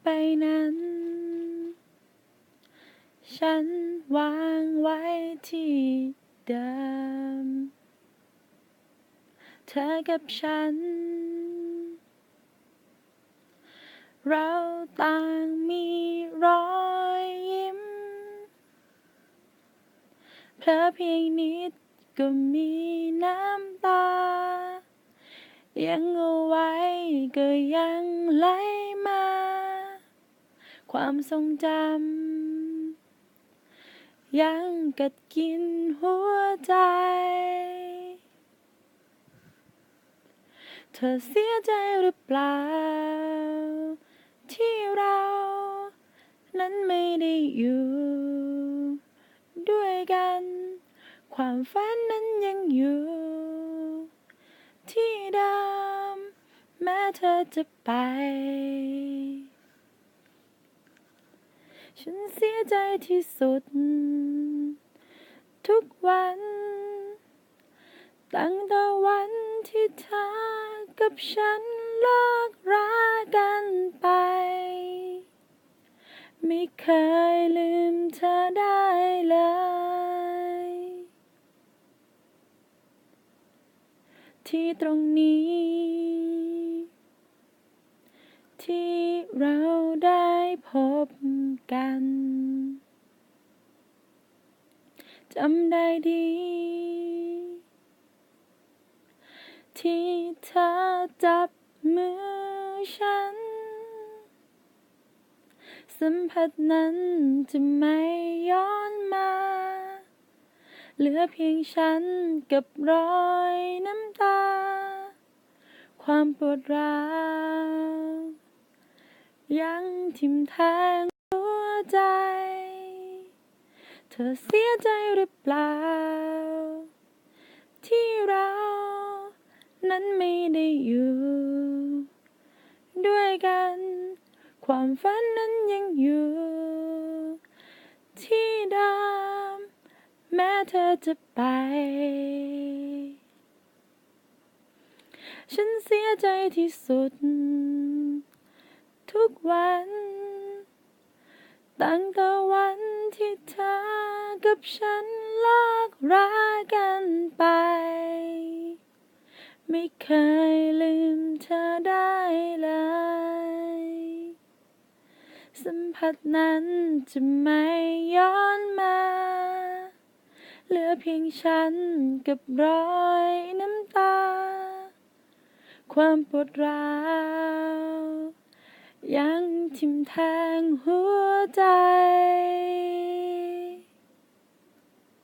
ไปนั้น ฉันวางไว้ที่เดิม เธอกับฉัน เราต่างมีรอยยิ้ม เพลอเพียงนิดก็มีน้ำตา ยังเอาไว้ก็ยังไหลมา ความทรงจำยังกัดกินหัวใจ เธอเสียใจหรือเปล่า ที่เรา นั้นไม่ได้อยู่ ด้วยกัน ความฝันนั้นยังอยู่ ที่เดิมแม้เธอจะไป ฉันเสียใจที่สุด ทุกวัน ตั้งแต่วันที่เธอกับฉันเลิกรากันไป ไม่เคยลืมเธอได้เลย ที่ตรงนี้ ที่เราได้พบ กันจำได้ดี ที่เธอจับมือฉัน สัมผัสนั้นจะไม่ย้อนมา เหลือเพียงฉันกับรอยน้ำตา ความปวดร้าวยังทิ่มแทง ใจ เธอเสียใจหรือเปล่า ที่เรา นั้นไม่ได้อยู่ ด้วยกัน ความฝันนั้นยังอยู่ ที่เดิมแม้เธอจะไป ฉันเสียใจที่สุด ทุกวัน ตั้งแต่วันที่เธอกับฉันเลิกรากันไป ไม่เคยลืมเธอได้เลย สัมผัสนั้นจะไม่ย้อนมา เหลือเพียงฉันกับรอยน้ำตา ความปวดร้าว ยังทิมแทงหัวใจ